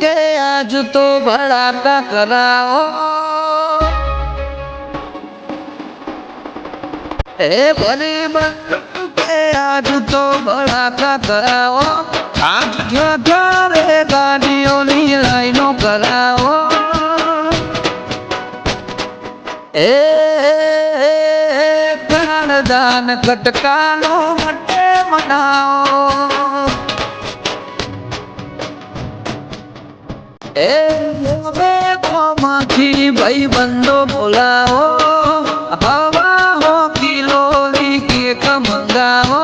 કે આજ તો ભડાકા કરાવો. હે બની કે આજ તો ભડાકા કરાવો. આજ? ઘરે ગાડીઓની લાઈનો કરાવો. એ દાન કટકાનો માટે કોમાંથી ભાઈ બંધો બોલાવો હવા હો કિલોની કેક મંગાવો.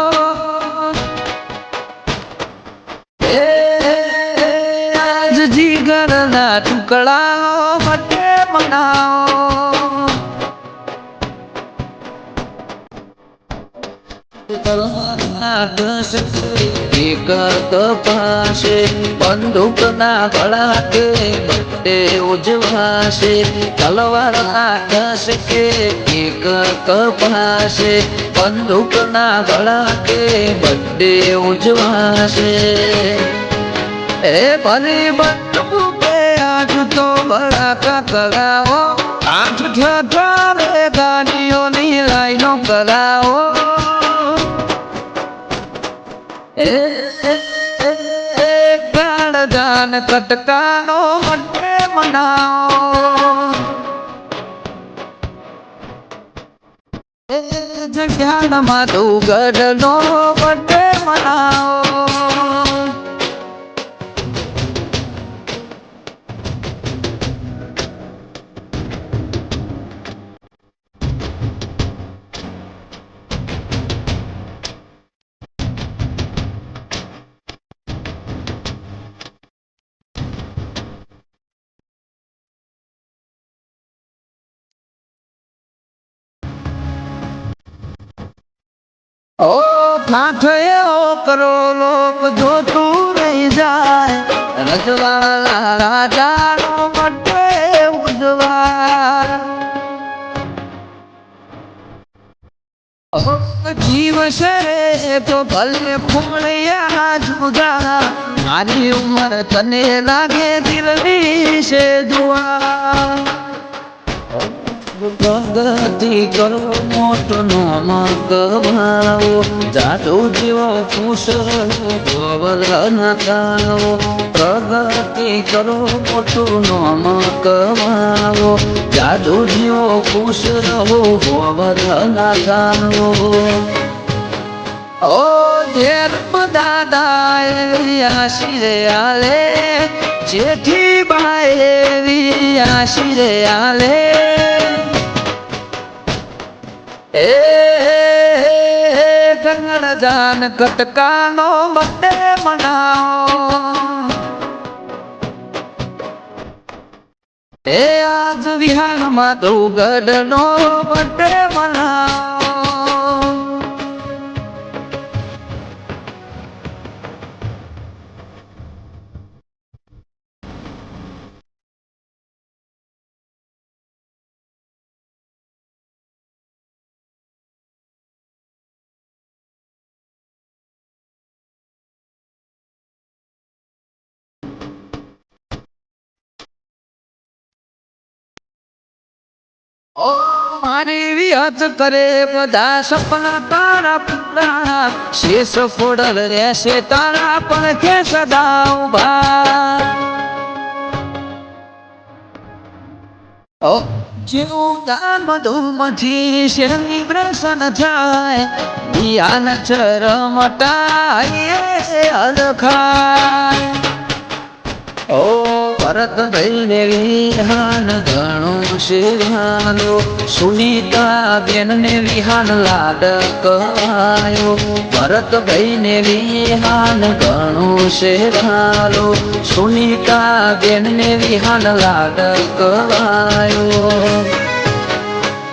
આજ જીગરના ટુકડાઓ માટે મનાવો. એક કપાશે બંદૂકના ગળાકે બટ્ટે ઉજવાશે, તલવાર આકાશ કે એક કપાશે બંદૂકના ગળાકે બટ્ટે ઉજવાશે. એ ભરી બંદૂકે આજ તો બળાકા કરાવો. આઠ ઠારે ગાડીઓની લાઈનો કરાવો. ગાળદાન કટકાનો મટે મનાવો. જગ્યામાં તું ગઢનો મટે મનાવો. ઓ કાંઠ કરો લોક જોતું રહી જાય. રજવાડા રાજાનો મટે ઉજવાર જીવ છે તો ભલે ફૂળિયા જુદા મારી ઉંમર તને લાગે દિલ વિશે દુઆ પ્રગતિ કરો મોટો નોમ કમાવો જાતો જીવો રહો ગોવલ નકાવો પ્રગતિ કરો મોટો નોમ કમાવો જાતો જીવો રહો ગોવલ નકાવો ઓ ધર્મ દાદાએ આશીરે આલે, જેઠી બાએ આશીરે આલે. એ ગંગણ જાન કટકાનો બડે મનાવો. એ આજ વિહારમાં તો ગઢનો બડે મનાવો. ઓ મારી વિહત કરે બધા સપના તારા પૂરા શેષ ફોડલ રહેશે તારા પણ કે સદા ઊભા ઓ જેવું દાન મધુમથી શેરની પ્રસન્ન થાય. યાન ચરમટાય અલખાય ઓ ભરત ભાઈને વિહાન ઘણું શિહાનો સુનીતા બેનને વિહાન લાડ કવાયો. ભરત ભાઈને વિહાન ઘણું શિહાનો સુનીતા બેનને વિહાન લાડ કવાયો.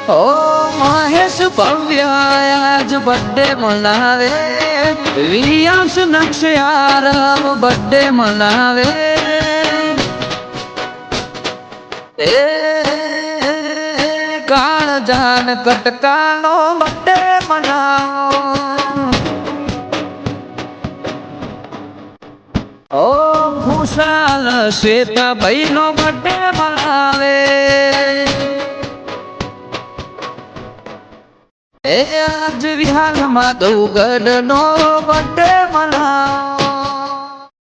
ઓ મહેશ ભવ્ય, આજ બર્થડે મનાવે. વિયાસ નક્ષયારમ બર્થડે મનાવે. એ કાણ જાન કટકાનો બટે મનાવો. ઓ ભૂષાલ શ્વેતા ભાઈ નો બર્થડે મનાવે. એ આજ વિહારમાં દઉગડ નો બર્થડે મનાવે.